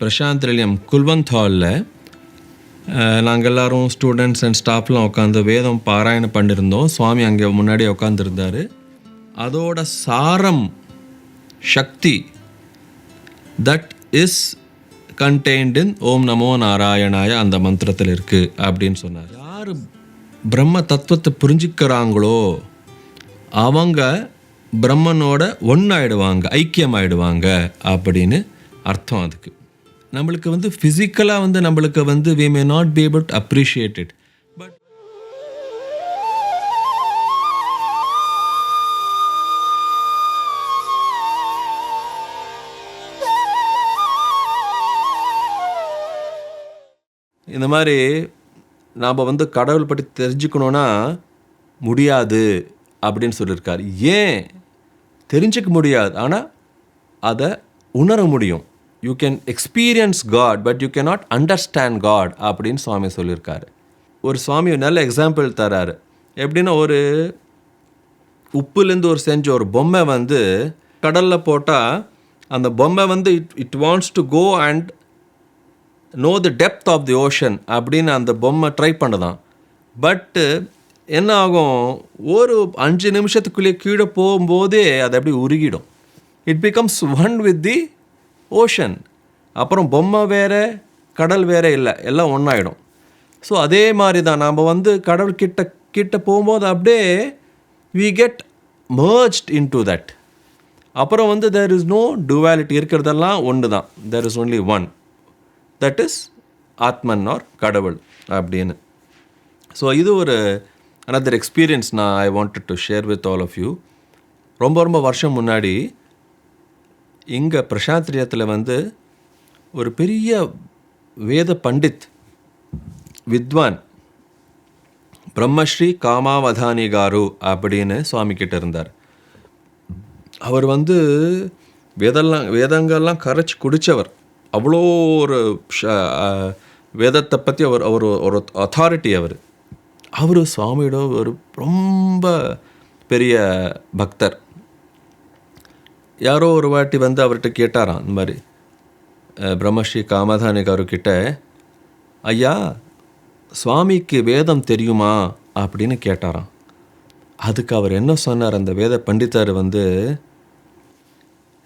பிரசாந்த் நிலையம் குல்வந்த் ஹாலில் நாங்கள் எல்லாரும் ஸ்டூடெண்ட்ஸ் அண்ட் ஸ்டாஃப்லாம் உட்காந்து வேதம் பாராயணம் பண்ணியிருந்தோம் சுவாமி அங்கே முன்னாடி உட்காந்துருந்தார் அதோட சாரம் Shakti that is contained in Om நமோ நாராயணாய அந்த மந்திரத்தில் இருக்குது அப்படின்னு சொன்னார். யார் பிரம்ம தத்துவத்தை புரிஞ்சுக்கிறாங்களோ அவங்க பிரம்மனோட ஒன்றாயிடுவாங்க ஐக்கியமாயிடுவாங்க அப்படின்னு அர்த்தம் அதுக்கு. நம்மளுக்கு வந்து ஃபிசிக்கலாக வந்து நம்மளுக்கு வந்து we may not be able to appreciate it but இந்த மாதிரி நாம் வந்து கடவுள் பற்றி தெரிஞ்சுக்கணுன்னா முடியாது அப்படின்னு சொல்லியிருக்காரு. ஏன்? தெரிஞ்சுக்க முடியாது. ஆனால் அதை உணர முடியும். You can experience God but you not understand God அப்படின்னு சுவாமி சொல்லியிருக்காரு. ஒரு சுவாமி நல்ல எக்ஸாம்பிள் தராரு. எப்படின்னா ஒரு உப்புலேருந்து ஒரு செஞ்ச ஒரு பொம்மை வந்து கடலில் போட்டால் அந்த பொம்மை வந்து it it wants to go and know the depth of the ocean அப்படின்னு அந்த பொம்மை ட்ரை பண்ணுதான். பட்டு என்ன ஆகும்? ஒரு அஞ்சு நிமிஷத்துக்குள்ளேயே கீழே போகும்போதே அது அப்படி உருகிடும். It becomes one with the ocean. அப்புறம் பொம்மை வேறு கடல் வேறு இல்லை எல்லாம் ஒன்றாயிடும் ஸோ அதே மாதிரி தான் நாம் வந்து கடவுள் கிட்ட கிட்ட போகும்போது அப்படியே we get merged into that அப்புறம் வந்து தேர் இஸ் நோ டுவாலிட்டி இருக்கிறதெல்லாம் ஒன்று தான் there is only one that is Atman or kadavul அப்படின்னு. ஸோ இது ஒரு அனதர் எக்ஸ்பீரியன்ஸ் நான் I wanted to share with all of you ரொம்ப ரொம்ப வருஷம் முன்னாடி இங்கே பிரசாந்திரியத்தில் வந்து ஒரு பெரிய வேத பண்டித் வித்வான் பிரம்மஸ்ரீ காமாவதானி காரு அப்படின்னு சுவாமி கிட்ட இருந்தார். அவர் வந்து வேதெல்லாம் வேதங்கள்லாம் கரைச்சி குடித்தவர் அவ்வளோ ஒரு ஷ- வேதத்தை பற்றி அவர் அவர் ஒரு அத்தாரிட்டி அவர். அவர் சுவாமியோட ஒரு ரொம்ப பெரிய பக்தர். யாரோ ஒரு வாட்டி வந்து அவர்கிட்ட கேட்டாராம் இந்த மாதிரி. பிரம்மஸ்ரீ காமதானி காரு ஐயா சுவாமிக்கு வேதம் தெரியுமா? அப்படின்னு கேட்டாராம். அதுக்கு அவர் என்ன சொன்னார் அந்த வேத பண்டிதர் வந்து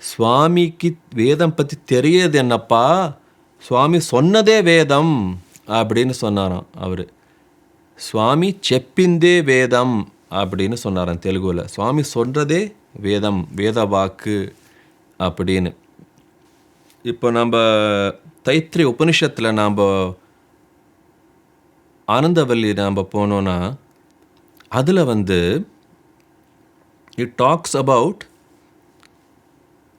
சுவாமிக்கு வேதம் பற்றி தெரியாது என்னப்பா சுவாமி சொன்னதே வேதம் அப்படின்னு சொன்னாராம் அவர். சுவாமி செப்பிந்தே வேதம் அப்படின்னு சொன்னாராம் தெலுங்குவில் சுவாமி சொல்கிறதே வேதம் வேத வாக்கு அப்படின்னு. இப்போ நம்ம தைத்திரி உபனிஷத்தில் நாம் ஆனந்தவல்லி நாம் போனோன்னா அதில் வந்து it talks about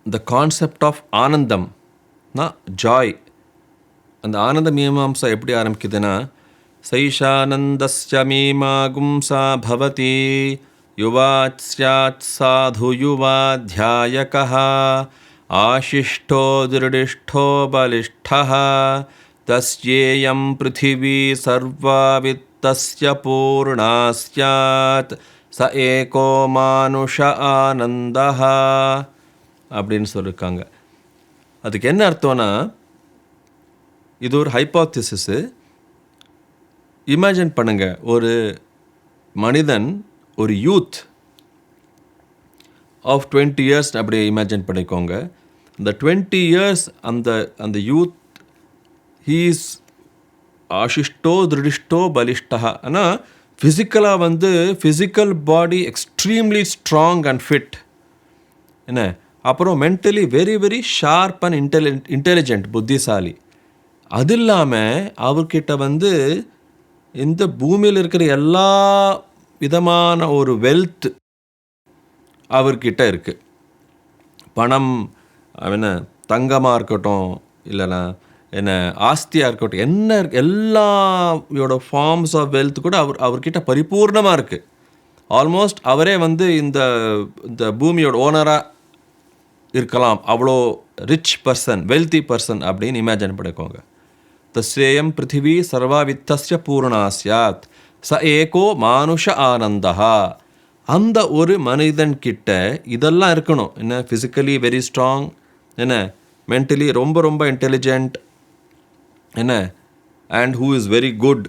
the concept of anandam joy அந்த ஆனந்த மீமாம்சா எப்படி ஆரம்பிக்குதுன்னா சைஷானந்தஸ்ய மீமாகும்சா பவதி युवा स्यात्साधु युवाध्यायकः आशिष्ठो दृढिष्ठो बलिष्ठः तस्येयं पृथिवी सर्वा वित्तस्य पूर्णा स्यात् ச ஏகோ மானுஷ ஆனந்தா அப்படின்னு சொல்லியிருக்காங்க அதுக்கு என்ன அர்த்தம்னா இது ஒரு ஹைப்போத்திசிஸு இமேஜின் பண்ணுங்கள் ஒரு மனிதன் ஒரு யூத் ஆஃப் டுவெண்ட்டி இயர்ஸ் அப்படி இமேஜின் பண்ணிக்கோங்க. இந்த டுவெண்ட்டி இயர்ஸ் அந்த அந்த யூத் ஹீஸ் ஆஷிஷ்டோ திருடிஷ்டோ பலிஷ்டா ஆனால் ஃபிசிக்கலாக வந்து physical body extremely strong and fit என்ன? அப்புறம் mentally very very sharp and intelli intelligent புத்திசாலி. அது இல்லாமல் அவர்கிட்ட வந்து இந்த பூமியில் இருக்கிற எல்லா விதமான ஒரு வெல்த் அவர்கிட்ட இருக்குது பணம் என்ன தங்கமாக இருக்கட்டும் இல்லைன்னா என்ன ஆஸ்தியாக இருக்கட்டும் என்ன இருக்கு ஃபார்ம்ஸ் ஆஃப் வெல்த் கூட அவர் அவர்கிட்ட பரிபூர்ணமாக இருக்குது ஆல்மோஸ்ட் அவரே வந்து இந்த இந்த பூமியோட ஓனராக இருக்கலாம். அவ்வளோ ரிச் பர்சன் வெல்தி பர்சன் அப்படின்னு இமேஜின் பண்ணிக்கோங்க. தஸ்யேயம் பிருத்திவி சர்வாவித்தஸ்ய பூர்ணா சியாத் ச ஏகோ மானுஷ ஆனந்தா அந்த ஒரு மனிதன் கிட்ட இதெல்லாம் இருக்கணும். என்ன ஃபிசிக்கலி வெரி ஸ்ட்ராங் என்ன மென்டலி ரொம்ப ரொம்ப இன்டெலிஜென்ட் என்ன and who is very good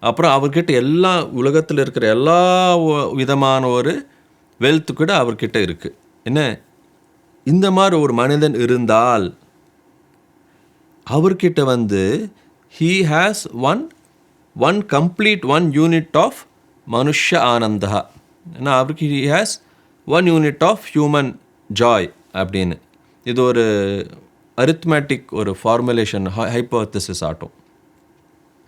அப்புறம் அவர்கிட்ட எல்லா உலகத்தில் இருக்கிற எல்லா விதமான ஒரு வெல்த்து கூட அவர்கிட்ட இருக்குது என்ன இந்த மாதிரி ஒரு மனிதன் இருந்தால் அவர்கிட்ட வந்து he has one one complete one unit of மனுஷ ஆனந்தா ஏன்னா அவருக்கு he has one unit of human joy அப்படின்னு. இது ஒரு அரித்மேட்டிக் ஒரு ஃபார்முலேஷன் ஹைப்போத்திசிஸ் ஆட்டும்.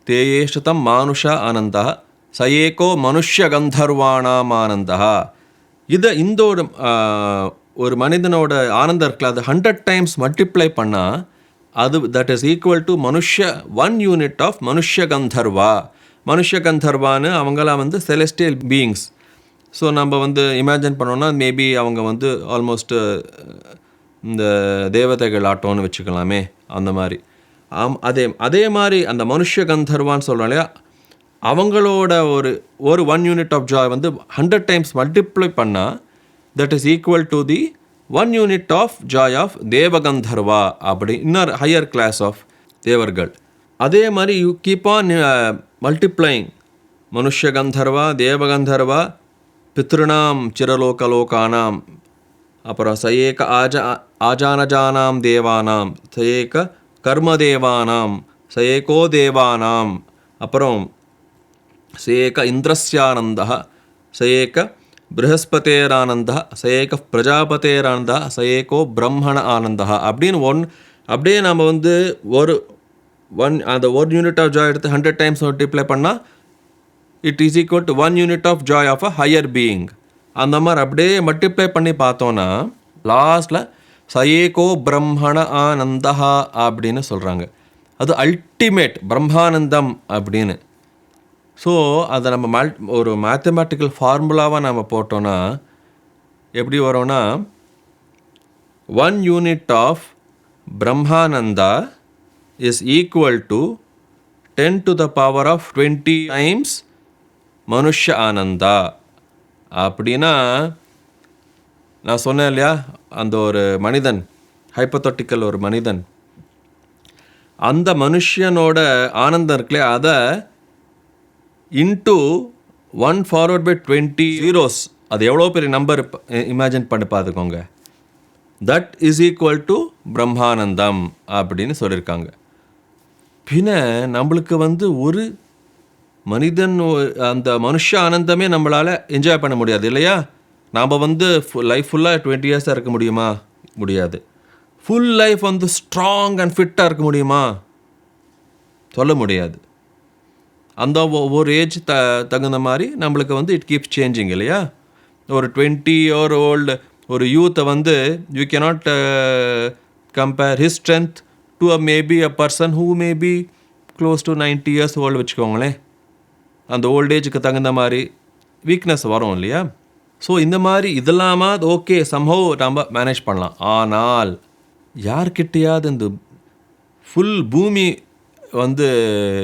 தேயேஷதம் மானுஷ ஆனந்தா சயேகோ மனுஷ கந்தர்வானாம் ஆனந்தா இதை இந்த ஒரு ஒரு மனிதனோட ஆனந்தம் இருக்குல்ல அது ஹண்ட்ரட் டைம்ஸ் மல்டிப்ளை பண்ணால் அது தட் இஸ் ஈக்குவல் டு மனுஷ ஒன் யூனிட் ஆஃப் மனுஷ கந்தர்வா மனுஷ கந்தர்வான்னு அவங்களாம் வந்து செலஸ்டியல் பீயிங்ஸ் ஸோ நம்ம வந்து இமேஜின் பண்ணோன்னா மேபி அவங்க வந்து ஆல்மோஸ்ட் இந்த தேவதைகள் ஆட்டோன்னு வச்சுக்கலாமே அந்த மாதிரி. ஆம் அதே அதே மாதிரி அந்த மனுஷ கந்தர்வான்னு சொல்கிறோம் இல்லையா அவங்களோட ஒரு ஒரு ஒன் யூனிட் ஆஃப் ஜாய் வந்து ஹண்ட்ரட் டைம்ஸ் மல்டிப்ளை பண்ணால் that is equal to the one unit of joy of தேவகந்தர்வா அப்படி இன்னொரு ஹையர் கிளாஸ் ஆஃப் தேவர்கள் அதே மாதிரி யூ கீப் ஆன் மல்டிப்ளைங் மனுஷ்ய கந்தர்வா தேவகந்தர்வா பித்ருணாம் சிரலோகலோகானாம் அப்புறம் சயேக ஆஜா ஆஜானஜானாம் தேவானாம் சயேக கர்மதேவானாம் சயேகோ தேவானாம் அப்புறம் சயேக இந்திரஸ்யானந்த சயேக பிருகஸ்பதேரானந்தா ச ஏக பிரஜாபதேரானந்தா ச ஏகோ பிரம்மண ஆனந்தா அப்படின்னு ஒன் அப்படியே நம்ம வந்து ஒரு ஒன் அந்த ஒரு யூனிட் ஆஃப் ஜாய் எடுத்து ஹண்ட்ரட் டைம்ஸ் மல்டிப்ளை பண்ணால் it is equal to one unit of joy of a higher being அந்த மாதிரி அப்படியே மல்டிப்ளை பண்ணி பார்த்தோன்னா லாஸ்ட்டில் சயேகோ பிரம்மண ஆனந்தஹா அப்படின்னு சொல்கிறாங்க அது அல்டிமேட் பிரம்மானந்தம் அப்படின்னு. ஸோ அதை நம்ம மல் ஒரு மேத்தமேட்டிக்கல் ஃபார்முலாவாக நம்ம போட்டோன்னா எப்படி வரோன்னா one unit of Brahmananda is equal to ten to the power of twenty times மனுஷ ஆனந்தா அப்படின்னா நான் சொன்னேன் இல்லையா அந்த ஒரு மனிதன் ஹைப்பத்தட்டிக்கல் ஒரு மனிதன். அந்த மனுஷனோட ஆனந்தம் இருக்குல்லையா அதை into one forward by twenty zeros அது எவ்வளோ பெரிய நம்பர் இமேஜின் பண்ணி பார்த்துக்கோங்க. தட் இஸ் ஈக்குவல் டு பிரம்மானந்தம் அப்படின்னு சொல்லியிருக்காங்க. பின்ன நம்மளுக்கு வந்து ஒரு மனிதன் அந்த மனுஷ ஆனந்தமே நம்மளால் என்ஜாய் பண்ண முடியாது இல்லையா? நாம் வந்து லைஃப் ஃபுல்லாக டுவெண்ட்டி இயர்ஸாக இருக்க முடியுமா? முடியாது. ஃபுல் லைஃப் வந்து ஸ்ட்ராங் அண்ட் ஃபிட்டாக இருக்க முடியுமா? சொல்ல முடியாது. அந்த ஒவ்வொரு ஏஜ் த தகுந்த மாதிரி நம்மளுக்கு வந்து இட் கீப்ஸ் சேஞ்சிங் இல்லையா? ஒரு டுவெண்ட்டி இயர் ஓல்டு ஒரு யூத்தை வந்து you cannot compare his strength to a maybe a person who maybe close to ninety years old வச்சுக்கோங்களேன். அந்த ஓல்ட் ஏஜுக்கு தகுந்த மாதிரி வீக்னஸ் வரும் இல்லையா? ஸோ இந்த மாதிரி இதெல்லாமா ஓகே சம்ஹவ் நம்ம மேனேஜ் பண்ணலாம். ஆனால் யார்கிட்டையாவது இந்த ஃபுல் பூமி வந்து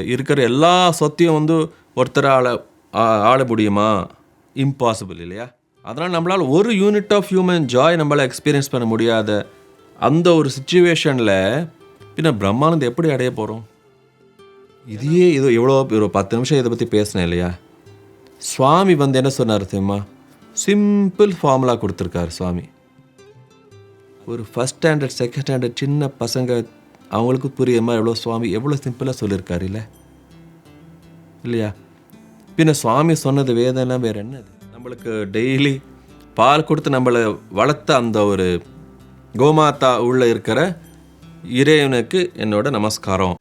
இருக்கிற எல்லா சொத்தையும் வந்து ஒருத்தரால் ஆள முடியுமா? இம்பாசிபிள் இல்லையா? அதனால் நம்மளால் ஒரு யூனிட் ஆஃப் ஹியூமன் ஜாய் நம்மளால் எக்ஸ்பீரியன்ஸ் பண்ண முடியாத அந்த ஒரு சுச்சுவேஷனில் பின்ன பிரம்மானந்தம் எப்படி அடைய போகிறோம் இதையே இது எவ்வளோ ஒரு பத்து நிமிஷம் இதை பற்றி பேசினேன் இல்லையா? சுவாமி வந்து என்ன சொன்னார் தெரியுமா? சிம்பிள் ஃபார்முலா கொடுத்துருக்காரு சுவாமி. ஒரு ஃபஸ்ட் ஸ்டாண்டர்ட் செகண்ட் ஸ்டாண்டர்ட் சின்ன பசங்க அவங்களுக்கு புரிய மாதிரி எவ்வளோ சுவாமி எவ்வளோ சிம்பிளாக சொல்லியிருக்காரு இல்லை? இல்லையா? பின்ன சுவாமி சொன்னது வேதம்லாம் வேறு என்னது? நம்மளுக்கு டெய்லி பால் கொடுத்து நம்மளை வளர்த்த அந்த ஒரு கோமாதா உள்ளே இருக்கிற இறைவனுக்கு என்னோட நமஸ்காரம்.